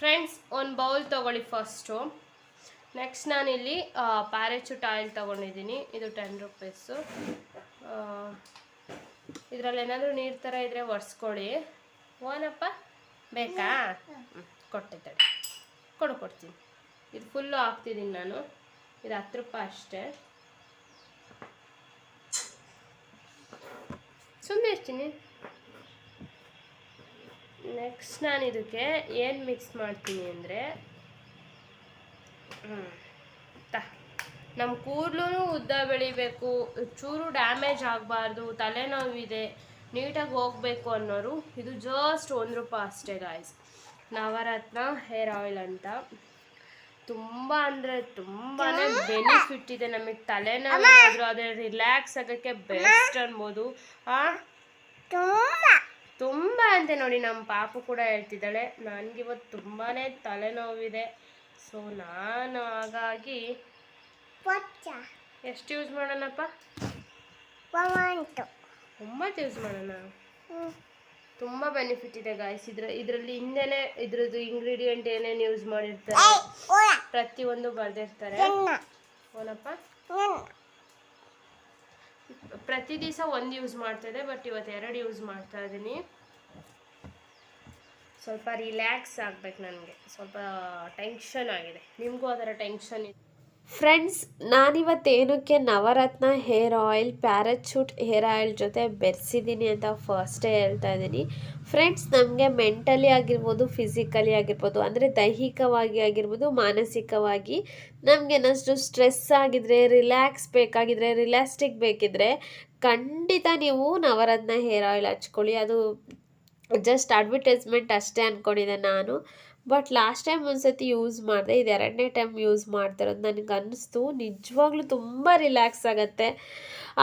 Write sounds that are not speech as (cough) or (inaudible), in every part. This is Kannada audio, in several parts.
ಫ್ರೆಂಡ್ಸ್, ಒಂದು ಬೌಲ್ ತೊಗೊಳ್ಳಿ ಫಸ್ಟು. ನೆಕ್ಸ್ಟ್ ನಾನಿಲ್ಲಿ ಪ್ಯಾರಾಚೂಟ್ ಆಯಿಲ್ ತೊಗೊಂಡಿದ್ದೀನಿ. ಇದು ಟೆನ್ ರುಪೀಸು. ಇದರಲ್ಲಿ ಏನಾದರೂ ನೀರು ಥರ ಇದ್ದರೆ ಒರೆಸ್ಕೊಳ್ಳಿ. ಓನಪ್ಪ, ಬೇಕಾ? ಕೊಟ್ಟಿದ್ದೆ. ಕೊಡು, ಕೊಡ್ತೀನಿ. ಇದು ಫುಲ್ಲು ಹಾಕ್ತಿದ್ದೀನಿ ನಾನು. ಇದು ಹತ್ತು ರೂಪಾಯಿ ಅಷ್ಟೇ. ಸುಮ್ಮನೆ ಇರ್ತೀನಿ. ನೆಕ್ಸ್ಟ್ ನಾನು ಇದಕ್ಕೆ ಏನು ಮಿಕ್ಸ್ ಮಾಡ್ತೀನಿ ಅಂದರೆ ತ ನಮ್ಮ ಕೂದಲು ಉದ್ದ ಬೆಳಿಬೇಕು ಚೂರು ಡ್ಯಾಮೇಜ್ ಆಗಬಾರ್ದು ತಲೆನೋವಿದೆ ನೀಟಾಗಿ ಹೋಗಬೇಕು ಅನ್ನೋರು ಇದು ಜಸ್ಟ್ ಒಂದು ರೂಪಾಯಿ ಅಷ್ಟೇ ಗಾಯ್ಸ್ ನವರತ್ನ ಹೇರ್ ಆಯಿಲ್ ಅಂತ. ತುಂಬ ಅಂದರೆ ತುಂಬಾ ಬೆನಿಫಿಟ್ ಇದೆ ನಮಗೆ. ತಲೆನೋವಾದರೂ ಅದೇ ರಿಲ್ಯಾಕ್ಸ್ ಆಗೋಕ್ಕೆ ಬೆಸ್ಟ್ ಅನ್ಬೋದು. ಹಾಂ ತುಂಬ ಅಂತೆ ನೋಡಿ ನಮ್ಮ ಪಾಪು ಕೂಡ ಹೇಳ್ತಿದ್ದಾಳೆ. ನನಗಿವತ್ತು ತುಂಬಾ ತಲೆನೋವಿದೆ. ಸೊ ನಾನು ಹಾಗಾಗಿ ಎಷ್ಟು ಯೂಸ್ ಮಾಡೋಣಪ್ಪ? ಒಂಬತ್ತು. ಯೂಸ್ ಮಾಡೋಣ? ತುಂಬ ಬೆನಿಫಿಟ್ ಇದೆ ಗಾಯ್ಸ್ ಇದ್ರ ಇದರಲ್ಲಿ ಹಿಂದೆನೆ ಇದ್ರದ್ದು ಇಂಗ್ರೀಡಿಯೆಂಟ್ ಏನೇನು ಯೂಸ್ ಮಾಡಿರ್ತಾರೆ? ಪ್ರತಿಯೊಂದು ಬರೆದಿರ್ತಾರೆ. ಓನಪ್ಪ? ಪ್ರತಿ ದಿವಸ ಒಂದು ಯೂಸ್ ಇದೆ ಬಟ್ ಇವತ್ತು ಎರಡು ಯೂಸ್ ಮಾಡ್ತಾ ಇದ್ದೀನಿ. ಸ್ವಲ್ಪ ರಿಲ್ಯಾಕ್ಸ್ ಆಗ್ಬೇಕು ನನಗೆ. ಸ್ವಲ್ಪ ಟೆನ್ಷನ್ ಆಗಿದೆ. ನಿಮಗೂ ಅದರ ಟೆನ್ಷನ್ ಇದೆ friends ನಾನಿವತ್ತೇನಕ್ಕೆ Navratna hair oil, parachute hair oil ಜೊತೆ ಬೆರೆಸಿದ್ದೀನಿ ಅಂತ ಫಸ್ಟೇ ಹೇಳ್ತಾ ಇದ್ದೀನಿ. ಫ್ರೆಂಡ್ಸ್, ನಮಗೆ ಮೆಂಟಲಿ ಆಗಿರ್ಬೋದು ಫಿಸಿಕಲಿ ಆಗಿರ್ಬೋದು, ಅಂದರೆ ದೈಹಿಕವಾಗಿ ಆಗಿರ್ಬೋದು, ಮಾನಸಿಕವಾಗಿ ನಮಗೆ ಏನಾದ್ರು ಸ್ಟ್ರೆಸ್ ಆಗಿದ್ರೆ ರಿಲ್ಯಾಕ್ಸ್ ಬೇಕಾಗಿದ್ರೆ ರಿಲ್ಯಾಸ್ಟಿಕ್ ಬೇಕಿದ್ರೆ ಖಂಡಿತ ನೀವು ನವರತ್ನ ಹೇರ್ ಆಯಿಲ್ ಹಚ್ಕೊಳ್ಳಿ. ಅದು ಜಸ್ಟ್ ಅಡ್ವರ್ಟೈಸ್ಮೆಂಟ್ ಅಷ್ಟೇ ಅಂದ್ಕೊಂಡಿದ್ದೆ ನಾನು. ಬಟ್ ಲಾಸ್ಟ್ ಟೈಮ್ ಒಂದ್ಸತಿ ಯೂಸ್ ಮಾಡಿದೆ, ಇದು ಎರಡನೇ ಟೈಮ್ ಯೂಸ್ ಮಾಡ್ತಿರೋದು ನನಗೆ ಅನ್ನಿಸ್ತು. ನಿಜವಾಗ್ಲೂ ತುಂಬ ರಿಲ್ಯಾಕ್ಸ್ ಆಗುತ್ತೆ.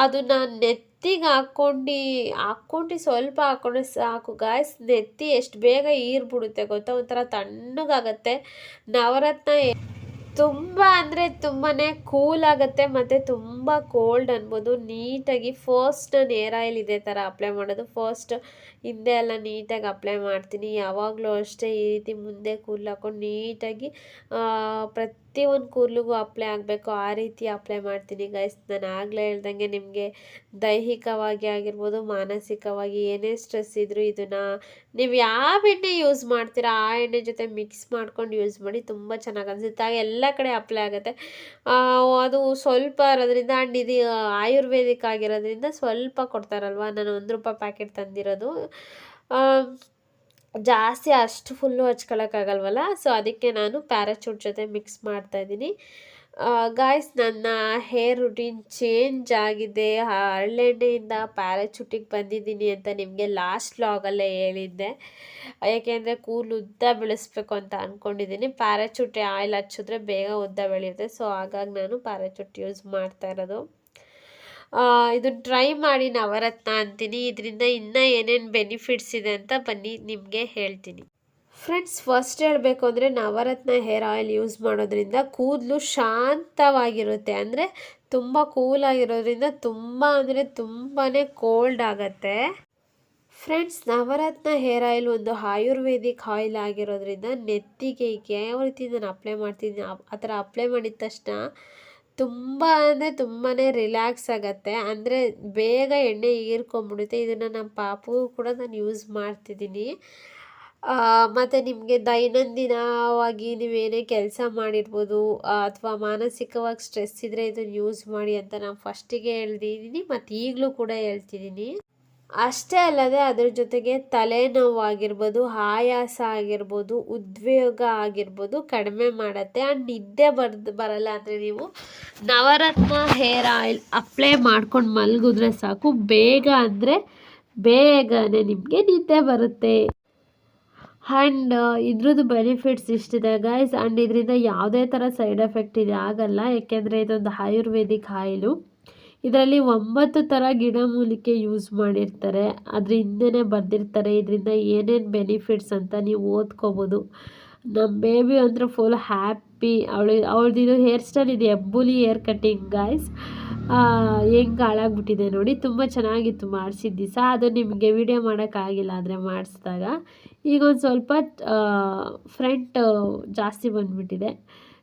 ಅದು ನಾನು ನೆತ್ತಿಗೆ ಹಾಕ್ಕೊಂಡು ಹಾಕ್ಕೊಂಡು ಸ್ವಲ್ಪ ಹಾಕ್ಕೊಂಡ್ರೆ ಸಾಕು. ಗಾಯ್ಸ್ ನೆತ್ತಿ ಎಷ್ಟು ಬೇಗ ಈರ್ಬಿಡುತ್ತೆ ಗೊತ್ತಾ? ಒಂಥರ ತಣ್ಣಗಾಗತ್ತೆ. ನವರತ್ನ ತುಂಬ ಅಂದರೆ ತುಂಬಾ ಕೂಲ್ ಆಗುತ್ತೆ ಮತ್ತು ತುಂಬ ಕೋಲ್ಡ್ ಅನ್ಬೋದು. ನೀಟಾಗಿ ಫಸ್ಟ್ ನಾನು ಏರ್ ಆಯಿಲ್ ಇದೇ ಥರ ಅಪ್ಲೈ ಮಾಡೋದು. ಫಸ್ಟ್ ಹಿಂದೆ ಎಲ್ಲ ನೀಟಾಗಿ ಅಪ್ಲೈ ಮಾಡ್ತೀನಿ. ಯಾವಾಗಲೂ ಅಷ್ಟೇ ಈ ರೀತಿ ಮುಂದೆ ಕೂದಲು ಹಾಕೊಂಡು ನೀಟಾಗಿ ಪ್ರತಿಯೊಂದು ಕೂದಲಿಗೂ ಅಪ್ಲೈ ಆಗಬೇಕು. ಆ ರೀತಿ ಅಪ್ಲೈ ಮಾಡ್ತೀನಿ ಗೈಸ್ ನಾನು ಆಗಲೇ ಹೇಳ್ದಂಗೆ ನಿಮಗೆ ದೈಹಿಕವಾಗಿ ಆಗಿರ್ಬೋದು, ಮಾನಸಿಕವಾಗಿ ಏನೇ ಸ್ಟ್ರೆಸ್ ಇದ್ದರೂ ಇದನ್ನು ನೀವು ಯಾವ ಎಣ್ಣೆ ಯೂಸ್ ಮಾಡ್ತೀರಾ, ಆ ಎಣ್ಣೆ ಜೊತೆ ಮಿಕ್ಸ್ ಮಾಡ್ಕೊಂಡು ಯೂಸ್ ಮಾಡಿ ತುಂಬ ಚೆನ್ನಾಗಿ ಅನಿಸುತ್ತೆ. ಆಗ ಎಲ್ಲ ಕಡೆ ಅಪ್ಲೈ ಆಗುತ್ತೆ. ಅದು ಸ್ವಲ್ಪ ಇರೋದ್ರಿಂದ ಆ್ಯಂಡ್ ಇದು ಆಯುರ್ವೇದಿಕ್ ಆಗಿರೋದ್ರಿಂದ ಸ್ವಲ್ಪ ಕೊಡ್ತಾರಲ್ವ? ನಾನು ಒಂದು ರೂಪಾಯಿ ಪ್ಯಾಕೆಟ್ ತಂದಿರೋದು. ಜಾಸ್ತಿ ಅಷ್ಟು ಫುಲ್ಲು ಹಚ್ಕೊಳ್ಳೋಕ್ಕಾಗಲ್ವಲ್ಲ ಸೊ ಅದಕ್ಕೆ ನಾನು ಪ್ಯಾರಾಚೂಟ್ ಜೊತೆ ಮಿಕ್ಸ್ ಮಾಡ್ತಾ ಇದ್ದೀನಿ. ಗಾಯ್ಸ್ ನನ್ನ ಹೇರ್ ರುಟೀನ್ ಚೇಂಜ್ ಆಗಿದೆ. ಹರಳೆಣ್ಣೆಯಿಂದ ಪ್ಯಾರಾಚೂಟಿಗೆ ಬಂದಿದ್ದೀನಿ ಅಂತ ನಿಮಗೆ ಲಾಸ್ಟ್ ಲಾಗಲ್ಲೇ ಹೇಳಿದ್ದೆ. ಯಾಕೆಂದರೆ ಕೂಲ್ ಉದ್ದ ಬೆಳೆಸ್ಬೇಕು ಅಂತ ಅಂದ್ಕೊಂಡಿದ್ದೀನಿ ಪ್ಯಾರಾಚೂಟ್ ಆಯಿಲ್ ಹಚ್ಚಿದ್ರೆ ಬೇಗ ಉದ್ದ ಬೆಳೆಯುತ್ತೆ. ಸೊ ಹಾಗಾಗಿ ನಾನು ಪ್ಯಾರಾಚೂಟ್ ಯೂಸ್ ಮಾಡ್ತಾ ಇರೋದು. ಇದು ಟ್ರೈ ಮಾಡಿ ನವರತ್ನ ಅಂತೀನಿ. ಇದರಿಂದ ಇನ್ನೂ ಏನೇನು ಬೆನಿಫಿಟ್ಸ್ ಇದೆ ಅಂತ ಬನ್ನಿ, ನಿಮಗೆ ಹೇಳ್ತೀನಿ. ಫ್ರೆಂಡ್ಸ್ ಫಸ್ಟ್ ಹೇಳಬೇಕು ಅಂದರೆ ನವರತ್ನ ಹೇರ್ ಆಯಿಲ್ ಯೂಸ್ ಮಾಡೋದ್ರಿಂದ ಕೂದಲು ಶಾಂತವಾಗಿರುತ್ತೆ. ಅಂದರೆ ತುಂಬ ಕೂಲಾಗಿರೋದ್ರಿಂದ ತುಂಬ ಅಂದರೆ ತುಂಬಾ ಕೋಲ್ಡ್ ಆಗುತ್ತೆ. ಫ್ರೆಂಡ್ಸ್ ನವರತ್ನ ಹೇರ್ ಆಯಿಲ್ ಒಂದು ಆಯುರ್ವೇದಿಕ್ ಆಯಿಲ್ ಆಗಿರೋದ್ರಿಂದ ನೆತ್ತಿಗೆ ಯಾವ ರೀತಿ ನಾನು ಅಪ್ಲೈ ಮಾಡ್ತೀನಿ ಆ ಥರ ಅಪ್ಲೈ ಮಾಡಿದ ತಕ್ಷಣ ತುಂಬ ಅಂದರೆ ತುಂಬಾ ರಿಲ್ಯಾಕ್ಸ್ ಆಗುತ್ತೆ. ಅಂದರೆ ಬೇಗ ಎಣ್ಣೆ ಹೀರ್ಕೊಂಬಿಡುತ್ತೆ ಇದನ್ನು ನಮ್ಮ ಪಾಪು ಕೂಡ ನಾನು ಯೂಸ್ ಮಾಡ್ತಿದ್ದೀನಿ. ಮತ್ತು ನಿಮಗೆ ದೈನಂದಿನವಾಗಿ ನೀವೇನೇ ಕೆಲಸ ಮಾಡಿರ್ಬೋದು, ಅಥವಾ ಮಾನಸಿಕವಾಗಿ ಸ್ಟ್ರೆಸ್ ಇದ್ದರೆ ಇದನ್ನು ಯೂಸ್ ಮಾಡಿ ಅಂತ ನಾನು ಫಸ್ಟಿಗೆ ಹೇಳ್ದಿದ್ದೀನಿ ಮತ್ತು ಈಗಲೂ ಕೂಡ ಹೇಳ್ತಿದ್ದೀನಿ ಅಷ್ಟೇ ಅಲ್ಲದೆ ಅದರ ಜೊತೆಗೆ ತಲೆನೋವು ಆಗಿರ್ಬೋದು ಆಯಾಸ ಆಗಿರ್ಬೋದು, ಉದ್ವೇಗ ಆಗಿರ್ಬೋದು ಕಡಿಮೆ ಮಾಡುತ್ತೆ. ಆ್ಯಂಡ್ ನಿದ್ದೆ ಬರ್ದು, ಬರಲ್ಲ ಅಂದರೆ ನೀವು ನವರತ್ನ ಹೇರ್ ಆಯಿಲ್ ಅಪ್ಲೈ ಮಾಡ್ಕೊಂಡು ಮಲಗಿದ್ರೆ ಸಾಕು. ಬೇಗ ಅಂದರೆ ಬೇಗನೆ ನಿಮಗೆ ನಿದ್ದೆ ಬರುತ್ತೆ. ಆ್ಯಂಡ್ ಇದ್ರದ್ದು ಬೆನಿಫಿಟ್ಸ್ ಇಷ್ಟಿದೆ ಗೈಸ್ ಆ್ಯಂಡ್ ಇದರಿಂದ ಯಾವುದೇ ಥರ ಸೈಡ್ ಎಫೆಕ್ಟ್ ಇದೆ, ಆಗಲ್ಲ. ಯಾಕೆಂದರೆ ಇದೊಂದು ಆಯುರ್ವೇದಿಕ್ ಆಯಿಲು. ಇದರಲ್ಲಿ ಒಂಬತ್ತು ಥರ ಗಿಡಮೂಲಿಕೆ ಯೂಸ್ ಮಾಡಿರ್ತಾರೆ. ಅದ್ರ ಹಿಂದೆನೇ ಬರೆದಿರ್ತಾರೆ. ಇದರಿಂದ ಏನೇನು ಬೆನಿಫಿಟ್ಸ್ ಅಂತ ನೀವು ಓದ್ಕೋಬೋದು. ನಮ್ಮ ಬೇಬಿ ಅಂದರೆ ಫುಲ್ ಹ್ಯಾಪಿ ಅವಳು ಅವಳದ್ದು ಇದು ಹೇರ್ ಸ್ಟೈಲ್ ಇದೆ. ಎಬ್ಬುಲಿ ಹೇರ್ ಕಟ್ಟಿಂಗ್ ಗಾಯ್ಸ್ ಹೆಂಗೆ ಹಾಳಾಗ್ಬಿಟ್ಟಿದೆ ನೋಡಿ. ತುಂಬ ಚೆನ್ನಾಗಿತ್ತು ಮಾಡಿಸಿದ ದಿವಸ. ಅದು ನಿಮಗೆ ವಿಡಿಯೋ ಮಾಡೋಕ್ಕಾಗಿಲ್ಲ ಆದರೆ ಮಾಡಿಸಿದಾಗ. ಈಗ ಒಂದು ಸ್ವಲ್ಪ ಫ್ರಂಟ್ ಜಾಸ್ತಿ ಬಂದುಬಿಟ್ಟಿದೆ.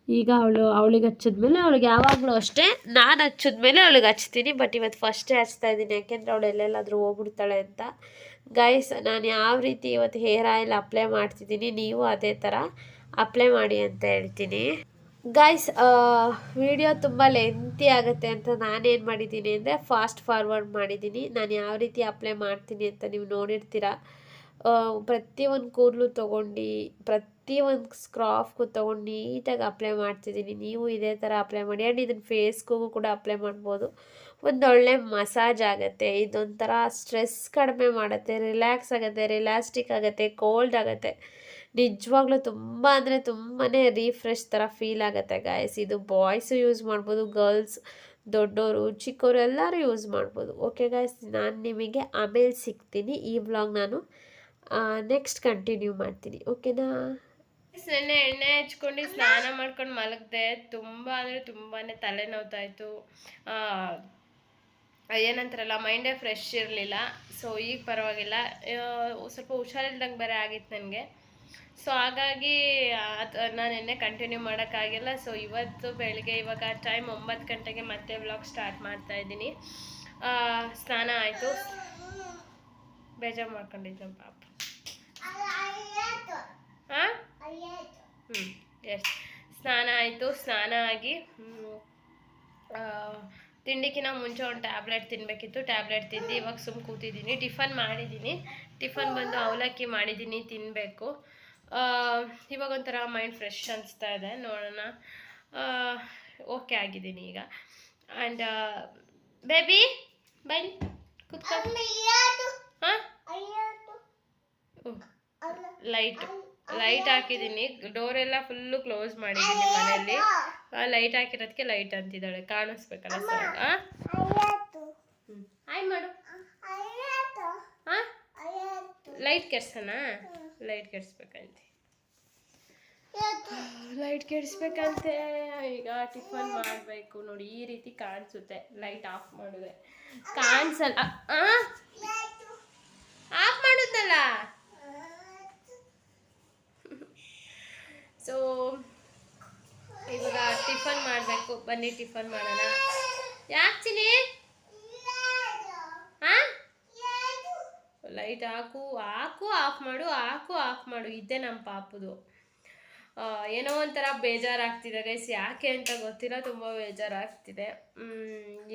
ಈಗ ಅವಳು ಅವಳಿಗೆ ಹಚ್ಚಿದ್ಮೇಲೆ ಅವಳಿಗೆ ಯಾವಾಗಲೂ ಅಷ್ಟೇ ನಾನು ಹಚ್ಚಿದ್ಮೇಲೆ ಅವಳಿಗೆ ಹಚ್ತೀನಿ. ಬಟ್ ಇವತ್ತು ಫಸ್ಟೇ ಹಚ್ತಾ ಇದ್ದೀನಿ. ಯಾಕೆಂದರೆ ಅವಳು ಎಲ್ಲೆಲ್ಲಾದರೂ ಹೋಗ್ಬಿಡ್ತಾಳೆ ಅಂತ. ಗೈಸ್ ನಾನು ಯಾವ ರೀತಿ ಇವತ್ತು ಹೇರ್ ಆಯಿಲ್ ಅಪ್ಲೈ ಮಾಡ್ತಿದ್ದೀನಿ ನೀವು ಅದೇ ಥರ ಅಪ್ಲೈ ಮಾಡಿ ಅಂತ ಹೇಳ್ತೀನಿ. ಗೈಸ್ ವಿಡಿಯೋ ತುಂಬ ಲೆಂತಿ ಆಗುತ್ತೆ ಅಂತ ನಾನೇನು ಮಾಡಿದ್ದೀನಿ ಅಂದರೆ ಫಾಸ್ಟ್ ಫಾರ್ವರ್ಡ್ ಮಾಡಿದ್ದೀನಿ. ನಾನು ಯಾವ ರೀತಿ ಅಪ್ಲೈ ಮಾಡ್ತೀನಿ ಅಂತ ನೀವು ನೋಡಿರ್ತೀರ? ಪ್ರತಿಯೊಂದು ಕೂದಲು ತೊಗೊಂಡು, ಪ್ರತಿಯೊಂದು ಸ್ಕ್ರಾಫ್ಗೂ ತೊಗೊಂಡು ನೀಟಾಗಿ ಅಪ್ಲೈ ಮಾಡ್ತಿದ್ದೀನಿ ನೀವು ಇದೇ ಥರ ಅಪ್ಲೈ ಮಾಡಿ ಆ್ಯಂಡ್ ಇದನ್ನು ಫೇಸ್ಗೂ ಕೂಡ ಅಪ್ಲೈ ಮಾಡ್ಬೋದು. ಒಂದೊಳ್ಳೆ ಮಸಾಜ್ ಆಗುತ್ತೆ, ಇದೊಂಥರ ಸ್ಟ್ರೆಸ್ ಕಡಿಮೆ ಮಾಡುತ್ತೆ ರಿಲ್ಯಾಕ್ಸ್ ಆಗುತ್ತೆ ರಿಲ್ಯಾಸ್ಟಿಕ್ ಆಗುತ್ತೆ ಕೋಲ್ಡ್ ಆಗುತ್ತೆ. ನಿಜವಾಗ್ಲೂ ತುಂಬ ಅಂದರೆ ತುಂಬಾ ರೀಫ್ರೆಶ್ ಥರ ಫೀಲ್ ಆಗುತ್ತೆ ಗಾಯಸ್ ಇದು ಬಾಯ್ಸು ಯೂಸ್ ಮಾಡ್ಬೋದು ಗರ್ಲ್ಸ್ ದೊಡ್ಡವರು ಚಿಕ್ಕವರು ಎಲ್ಲರೂ ಯೂಸ್ ಮಾಡ್ಬೋದು. ಓಕೆ ಗಾಯ್ಸ್ ನಾನು ನಿಮಗೆ ಆಮೇಲೆ ಸಿಗ್ತೀನಿ ಈ ವ್ಲಾಗ್ ನಾನು. ನೆಕ್ಸ್ಟ್ ಕಂಟಿನ್ಯೂ ಮಾಡ್ತೀನಿ ಓಕೆನಾ ನೆನ್ನೆ ಎಣ್ಣೆ ಹಚ್ಕೊಂಡು ಸ್ನಾನ ಮಾಡ್ಕೊಂಡು ಮಲಗಿದೆ, ತುಂಬ ಅಂದರೆ ತುಂಬಾ ತಲೆನೋವ್ತಾಯಿತ್ತು ಏನಂತಾರಲ್ಲ ಮೈಂಡೇ ಫ್ರೆಶ್ ಇರಲಿಲ್ಲ ಸೊ ಈಗ ಪರವಾಗಿಲ್ಲ. ಸ್ವಲ್ಪ ಹುಷಾರಿಲ್ದಂಗೆ ಬೇರೆ ಆಗಿತ್ತು ನನಗೆ. ಸೊ ಹಾಗಾಗಿ, ಅದು, ನಾನು ಎಣ್ಣೆ ಕಂಟಿನ್ಯೂ ಮಾಡೋಕ್ಕಾಗಿಲ್ಲ ಸೊ ಇವತ್ತು ಬೆಳಿಗ್ಗೆ ಇವಾಗ ಟೈಮ್ ಒಂಬತ್ತು ಗಂಟೆಗೆ ಮತ್ತೆ ವ್ಲಾಗ್ ಸ್ಟಾರ್ಟ್ ಮಾಡ್ತಾ ಇದ್ದೀನಿ. ಸ್ನಾನ ಆಯಿತು. ಬೇಜಾರು ಮಾಡ್ಕೊಂಡಿದ್ದೆ ಪಾಪ. ಹಾಂ? ಹ್ಞೂ ಎಸ್ ಸ್ನಾನ ಆಯಿತು ಸ್ನಾನ ಆಗಿ ತಿಂಡಿಕ್ಕಿಂತ ಮುಂಚೆ ಒಂದು ಟ್ಯಾಬ್ಲೆಟ್ ತಿನ್ನಬೇಕಿತ್ತು ಟ್ಯಾಬ್ಲೆಟ್ ತಿಂದು ಇವಾಗ ಸುಮ್ಮ ಕೂತಿದ್ದೀನಿ. ಟಿಫನ್ ಮಾಡಿದ್ದೀನಿ. ಟಿಫನ್ ಬಂದು ಅವಲಕ್ಕಿ ಮಾಡಿದ್ದೀನಿ ತಿನ್ನಬೇಕು ಇವಾಗ ಒಂಥರ ಮೈಂಡ್ ಫ್ರೆಶ್ ಅನಿಸ್ತಾ ಇದೆ ನೋಡೋಣ. ಓಕೆ ಆಗಿದ್ದೀನಿ ಈಗ. ಆ್ಯಂಡ್ ಬೇಬಿ ಬನ್ನಿ ಕುತ್ಕೊಂಡು ಹಾಂ? ಲೈಟ್ ಲೈಟ್ ಹಾಕಿದ್ದೀನಿ. ಡೋರ್ ಎಲ್ಲ ಫುಲ್ಲು ಕ್ಲೋಸ್ ಮಾಡಿದ್ದೀನಿ ಮನೆಯಲ್ಲಿ. ಲೈಟ್ ಹಾಕಿರೋದಕ್ಕೆ ಲೈಟ್ ಅಂತಿದ್ದಾಳೆ. ಕಾಣಿಸ್ಬೇಕಲ್ಲ ಸರ್? ಹಾಯ್ ಮಾಡು. ಹಾ ಲೈಟ್ ಕೆಡ್ಸೋಣ ಲೈಟ್ ಕೆಡ್ಸ್ಬೇಕಂತೆ. ಲೈಟ್ ಕೆಡಿಸ್ಬೇಕಂತೆ. ಈಗ ಟಿಫನ್ ಮಾಡಬೇಕು. ನೋಡಿ ಈ ರೀತಿ ಕಾಣಿಸುತ್ತೆ. ಲೈಟ್ ಆಫ್ ಮಾಡಿದ್ರೆ. ಕಾಣಿಸಲ್ಲ. ಆಫ್ ಮಾಡಿದ್ನಲ್ಲ? ಸೊ ಇವಾಗ ಟಿಫನ್ ಮಾಡಬೇಕು. ಬನ್ನಿ, ಟಿಫನ್ ಮಾಡೋಣ. ಯಾಕೆ ಚಿನಿ ಲೈಟ್ ಹಾಕು ಹಾಕು, ಆಫ್ ಮಾಡು, ಹಾಕು, ಆಫ್ ಮಾಡು. ಇದೇ ನಮ್ಮ ಪಾಪದು. ಏನೋ ಒಂಥರ ಬೇಜಾರಾಗ್ತಿದೆ ಗೈಸ್ ಯಾಕೆ ಅಂತ ಗೊತ್ತಿಲ್ಲ, ತುಂಬ ಬೇಜಾರಾಗ್ತಿದೆ.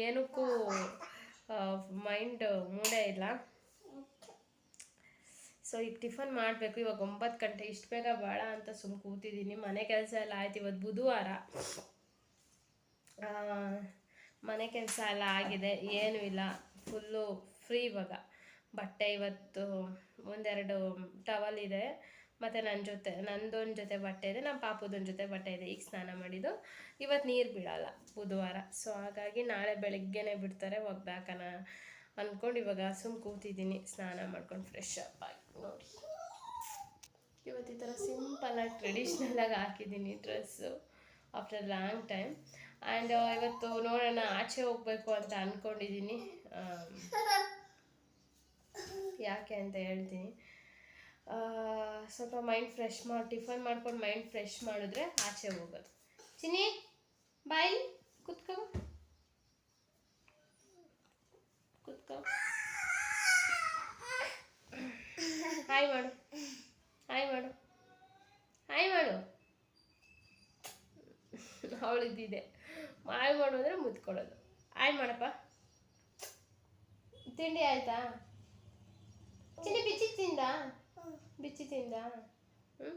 ಏನಕ್ಕೂ ಮೈಂಡ್ ಮೂಡೇ ಇಲ್ಲ. ಸೊ ಈಗ ಟಿಫನ್ ಮಾಡಬೇಕು. ಇವಾಗ ಒಂಬತ್ತು ಗಂಟೆ, ಇಷ್ಟು ಬೇಗ ಬೇಡ ಅಂತ ಸುಮ್ಮ ಕೂತಿದ್ದೀನಿ ಮನೆ ಕೆಲಸ ಎಲ್ಲ ಆಯ್ತು. ಇವತ್ತು ಬುಧವಾರ. ಮನೆ ಕೆಲಸ ಎಲ್ಲ ಆಗಿದೆ. ಏನೂ ಇಲ್ಲ. ಫುಲ್ಲು ಫ್ರೀ ಇವಾಗ. ಬಟ್ಟೆ ಇವತ್ತು ಒಂದೆರಡು ಟವಲ್ ಇದೆ. ಮತ್ತು ನನ್ನ ಜೊತೆ, ನಂದೊಂದು ಜೊತೆ ಬಟ್ಟೆ ಇದೆ. ನಮ್ಮ ಪಾಪದೊಂದು ಜೊತೆ ಬಟ್ಟೆ ಇದೆ. ಈಗ ಸ್ನಾನ ಮಾಡಿದ್ದು. ಇವತ್ತು ನೀರು ಬಿಡೋಲ್ಲ ಬುಧವಾರ. ಸೊ ಹಾಗಾಗಿ ನಾಳೆ ಬೆಳಗ್ಗೆನೇ ಬಿಡ್ತಾರೆ. ಒಗ್ದಾಕನ ಅಂದ್ಕೊಂಡು ಇವಾಗ ಸುಮ್ಮ ಕೂತಿದ್ದೀನಿ ಸ್ನಾನ ಮಾಡ್ಕೊಂಡು ಫ್ರೆಶ್ ಅಪ್ ಆಗಿ. ನೋಡಿ ಇವತ್ತು ಈ ಥರ ಸಿಂಪಲಾಗಿ ಟ್ರೆಡಿಷ್ನಲಾಗಿ ಹಾಕಿದ್ದೀನಿ dress after long time and ಇವತ್ತು ನೋಡೋಣ ಆಚೆ ಹೋಗಬೇಕು ಅಂತ ಅಂದ್ಕೊಂಡಿದ್ದೀನಿ ಯಾಕೆ ಅಂತ ಹೇಳ್ತೀನಿ. ಸ್ವಲ್ಪ ಮೈಂಡ್ ಫ್ರೆಶ್ ಮಾಡಿ ಟಿಫನ್ ಮಾಡ್ಕೊಂಡು ಮೈಂಡ್ ಫ್ರೆಶ್ ಮಾಡಿದ್ರೆ ಆಚೆ ಹೋಗೋದು. ಚಿನಿ ಬಾಯ್, ಕುತ್ಕೋ. ಕುತ್ಕೋ. ಹಾಯ್ ಮಾಡು. ಹಾಯ್ ಮಾಡು. ಹಾಯ್ ಮಾಡು. ಅವಳಿದ್ದಿದೆ. ಹಾಯ್ ಮಾಡು ಅಂದರೆ ಮುತ್ಕೊಳ್ಳೋದು ಹಾಯ್ ಮಾಡಪ್ಪ. ತಿಂಡಿ ಆಯ್ತಾ? ಚಿನ್ನಿ ಬಿಚ್ಚಿ ತಿಂದ? ಬಿಚ್ಚಿ ತಿಂದ? ಹ್ಞೂ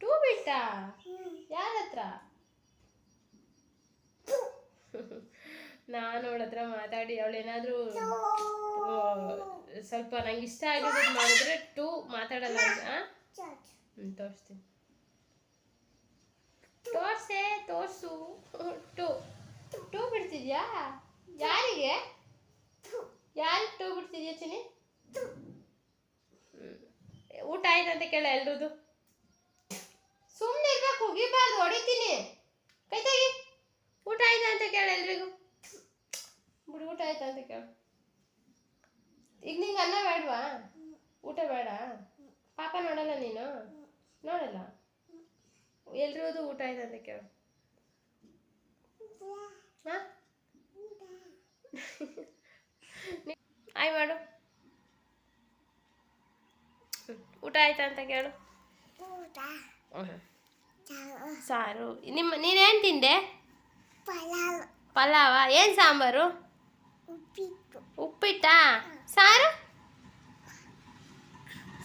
ಟೂ ಬಿಟ್ಟ? ಯಾರ ಹತ್ರ (laughs) ನಾನು ಅವಳ ಹತ್ರ ಮಾತಾಡಿ ಅವಳೇನಾದರೂ ಸ್ವಲ್ಪ ನಂಗೆ ಇಷ್ಟ ಆಗಿರೋದು ಮಾಡಿದ್ರೆ ಟೂ ಮಾತಾಡಲ್ಲ ಅಂತ ಹ್ಞೂ ತೋರಿಸ್ತೀನಿ. ತೋರ್ಸೆ ತೋರ್ಸು. ಟೂ. ಟೂ ಬಿಡ್ತಿದ್ಯಾ? ಯಾರಿಗೆ? ಯಾರಿಗೆ ಟೂ ಬಿಡ್ತಿದ್ಯಾ ಚಿನಿ ಊಟ ಆಯ್ತಂತ ಕೇಳ ಎಲ್ರದು. ಸುಮ್ಮನೆ ಇರ್ಬೇಕು ಹೋಗಿಬಾರ್ದು ಹೊಡಿತೀನಿ. ಕೈ ಊಟ ಆಯ್ತಾ ಅಂತ ಕೇಳ ಎಲ್ರಿಗೂ. ಬಿಡು ಊಟ ಆಯ್ತಾ ಅಂತ ಕೇಳು ಈಗ ನಿಂಗೆ ಅನ್ನ ಬೇಡವಾ? ಊಟ ಬೇಡ? ಪಾಪ ನೋಡಲ್ಲ ನೀನು? ನೋಡಲ್ಲ? ಎಲ್ರಿಗೂ ಊಟ ಆಯ್ತಾ ಅಂತ ಕೇಳು ಹಾ? ಆಯ್ ಮಾಡು. ಊಟ ಆಯ್ತಾ ಅಂತ ಕೇಳು. ಸಾರು. ನಿಮ್ಮ ನೀನೇನು ತಿಂದೆ? ಪಲಾವ? ಏನು ಸಾಂಬಾರು? ಉಪ್ಪಿಟ್ಟಾ. ಸಾರು?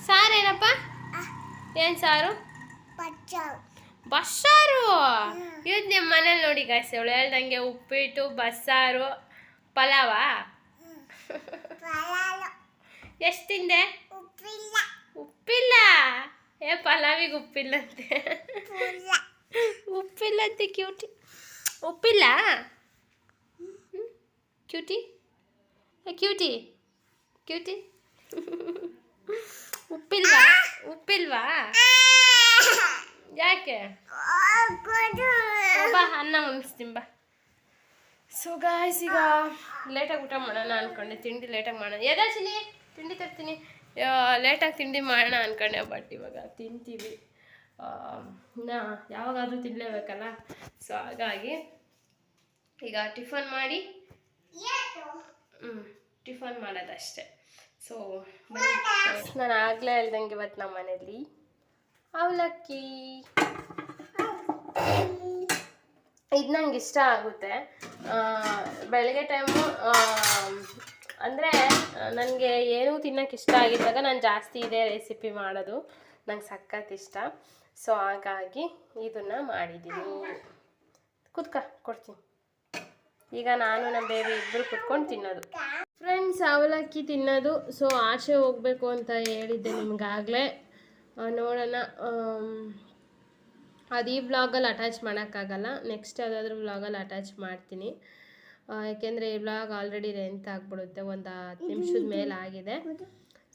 ಸಾರೇನಪ್ಪ ಏನು ಸಾರು? ಬಸ್ಸಾರು? ಇವತ್ತು ನಿಮ್ಮ ಮನೇಲಿ ನೋಡಿ ಗಾಯ್ಸ್ ಅವಳು ಹೇಳ್ದಂಗೆ ಉಪ್ಪಿಟ್ಟು ಬಸ್ಸಾರು ಪಲಾವಾ? ಎಷ್ಟು ತಿಂದೆ? ಉಪ್ಪಿಲ್ಲ. ಏ ಪಲಾವಿಗೆ ಉಪ್ಪಿಲ್ಲಂತೆ. ಉಪ್ಪಿಲ್ಲಂತೆ ಕ್ಯೂಟಿ ಉಪ್ಪಿಲ್ಲ? ಕ್ಯೂಟಿ ಕ್ಯೂಟಿ ಕ್ಯೂಟಿ ಉಪ್ಪಿಲ್ವಾ? ಉಪ್ಪಿಲ್ವಾ? ಯಾಕೆ? ಬಾ ಅನ್ನ ಉಣಿಸ್ತೀನಿ ಬಾ. ಸೊ ಗಾಯ್ಸ್ ಈಗ ಲೇಟಾಗಿ ಊಟ ಮಾಡೋಣ ಅನ್ಕೊಂಡೆ. ತಿಂಡಿ ಲೇಟಾಗಿ ಮಾಡೋಣ. ಎದಾಚಿನಿ ತಿಂಡಿ ತರ್ತೀನಿ. ಲೇಟಾಗಿ ತಿಂಡಿ ಮಾಡೋಣ ಅನ್ಕೊಂಡೆ ಬಟ್ ಇವಾಗ ತಿಂತೀವಿ. ನಾ ಯಾವಾಗಾದರೂ ತಿನ್ನಲೇಬೇಕಲ್ಲ ಸೊ ಹಾಗಾಗಿ ಈಗ ಟಿಫನ್ ಮಾಡಿ ಟಿಫನ್ ಮಾಡೋದಷ್ಟೇ. ಸೊ ನಾನು ಆಗಲೇ ಹೇಳ್ದಂಗೆ ಇವತ್ತು ನಮ್ಮ ಮನೇಲಿ ಅವಲಕ್ಕಿ. ಇದು ನಂಗೆ ಇಷ್ಟ ಆಗುತ್ತೆ. ಬೆಳಗ್ಗೆ ಟೈಮು ಅಂದರೆ ನನಗೆ ಏನೂ ತಿನ್ನೋಕೆ ಇಷ್ಟ ಆಗಿದ್ದಾಗ ನಾನು ಜಾಸ್ತಿ ಇದೇ ರೆಸಿಪಿ ಮಾಡೋದು. ನಂಗೆ ಸಖತ್ ಇಷ್ಟ. ಸೊ ಹಾಗಾಗಿ ಇದನ್ನು ಮಾಡಿದ್ದೀನಿ. ಕುತ್ಕ, ಕೊಡ್ತೀನಿ. ಈಗ ನಾನು ನಮ್ಮ ಬೇಬಿ ಇಬ್ಬರು ಕುತ್ಕೊಂಡು ತಿನ್ನೋದು. ಫ್ರೆಂಡ್ಸ್ ಅವಲಕ್ಕಿ ತಿನ್ನೋದು. ಸೊ ಆಚೆ ಹೋಗಬೇಕು ಅಂತ ಹೇಳಿದ್ದೆ ನಿಮ್ಗಾಗಲೇ. ನೋಡೋಣ ಅದು ಈ ವ್ಲಾಗಲ್ಲಿ ಅಟ್ಯಾಚ್ ಮಾಡೋಕ್ಕಾಗಲ್ಲ. ನೆಕ್ಸ್ಟ್ ಯಾವುದಾದ್ರೂ ವ್ಲಾಗಲ್ಲಿ ಅಟ್ಯಾಚ್ ಮಾಡ್ತೀನಿ. ಯಾಕೆಂದರೆ ಈ ವ್ಲಾಗ್ ಆಲ್ರೆಡಿ ಲೆಂತ್ ಆಗಿಬಿಡುತ್ತೆ. ಒಂದು ಹತ್ತು ನಿಮಿಷದ ಮೇಲೆ ಆಗಿದೆ.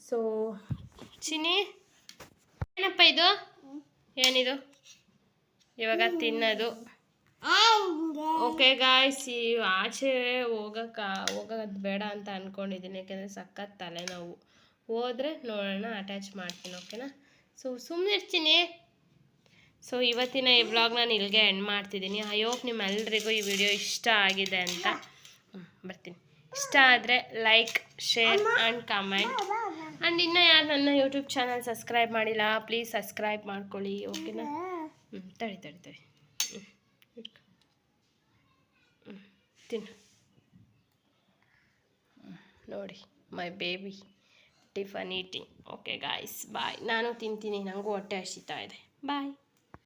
ಸೊ ಚಿನಿ ಏನಪ್ಪ ಇದು? ಏನಿದು? ಇವಾಗ ತಿನ್ನೋದು. ಓಕೆ ಗಾಯ್ಸ್ ಈ ಆಚೆ ಹೋಗಕ್ಕೆ ಹೋಗೋದು ಬೇಡ ಅಂತ ಅಂದ್ಕೊಂಡಿದ್ದೀನಿ ಯಾಕೆಂದರೆ ಸಖತ್ ತಲೆನೋವು. ಹೋದರೆ ನೋಡೋಣ ಅಟ್ಯಾಚ್ ಮಾಡ್ತೀನಿ ಓಕೆನಾ ಸೊ ಸುಮ್ಮನೆ ಇರ್ತೀನಿ. ಸೊ ಇವತ್ತಿನ ಈ ವ್ಲಾಗ್ ನಾನು ಇಲ್ಲಿಗೆ ಎಂಡ್ ಮಾಡ್ತಿದ್ದೀನಿ ಐ ಹೋಪ್ ನಿಮ್ಮೆಲ್ಲರಿಗೂ ಈ ವಿಡಿಯೋ ಇಷ್ಟ ಆಗಿದೆ ಅಂತ. ಬರ್ತೀನಿ. ಇಷ್ಟ ಆದರೆ like share and comment and ಇನ್ನೂ ಯಾರು ನನ್ನ ಯೂಟ್ಯೂಬ್ ಚಾನಲ್ ಸಬ್ಸ್ಕ್ರೈಬ್ ಮಾಡಿಲ್ಲ ಪ್ಲೀಸ್ ಸಬ್ಸ್ಕ್ರೈಬ್ ಮಾಡ್ಕೊಳ್ಳಿ ಓಕೆನಾ ಹ್ಞೂ ತಡಿ ತಡಿ ತಡಿ. ತಿನ್ನು. ನೋಡಿ my baby tiffin eating okay guys bye ನಾನು ತಿಂತೀನಿ ನನಗೂ ಹೊಟ್ಟೆ ಹಸಿತಾ ಇದೆ. ಬಾಯ್